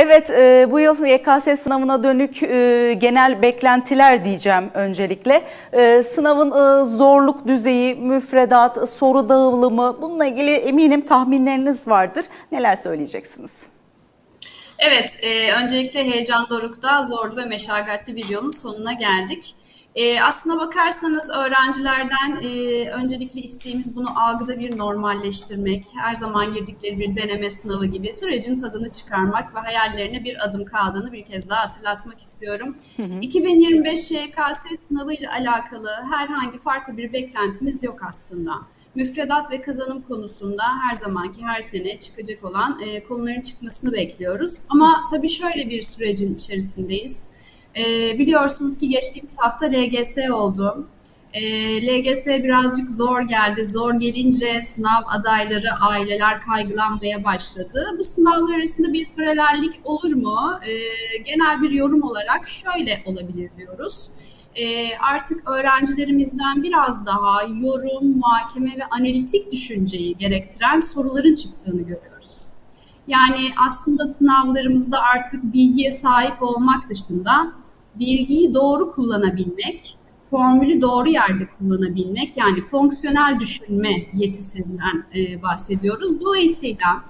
Evet, e, bu yıl YKS sınavına dönük e, genel beklentiler diyeceğim öncelikle. E, sınavın e, zorluk düzeyi, müfredat, soru dağılımı bununla ilgili eminim tahminleriniz vardır. Neler söyleyeceksiniz? Evet, e, öncelikle heyecan dorukta zorlu ve meşakkatli bir yolun sonuna geldik. E, aslına bakarsanız öğrencilerden e, öncelikle isteğimiz bunu algıda bir normalleştirmek, her zaman girdikleri bir deneme sınavı gibi sürecin tadını çıkarmak ve hayallerine bir adım kaldığını bir kez daha hatırlatmak istiyorum. 2025 YKS sınavı ile alakalı herhangi farklı bir beklentimiz yok aslında müfredat ve kazanım konusunda her zamanki her sene çıkacak olan e, konuların çıkmasını bekliyoruz. Ama tabii şöyle bir sürecin içerisindeyiz. E, biliyorsunuz ki geçtiğimiz hafta LGS oldu. E, LGS birazcık zor geldi. Zor gelince sınav adayları, aileler kaygılanmaya başladı. Bu sınavlar arasında bir paralellik olur mu? E, genel bir yorum olarak şöyle olabilir diyoruz e, artık öğrencilerimizden biraz daha yorum, muhakeme ve analitik düşünceyi gerektiren soruların çıktığını görüyoruz. Yani aslında sınavlarımızda artık bilgiye sahip olmak dışında bilgiyi doğru kullanabilmek, formülü doğru yerde kullanabilmek yani fonksiyonel düşünme yetisinden e, bahsediyoruz. Dolayısıyla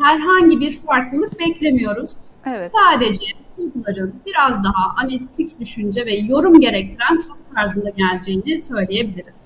herhangi bir farklılık beklemiyoruz. Evet. Sadece soruların biraz daha analitik düşünce ve yorum gerektiren soru tarzında geleceğini söyleyebiliriz.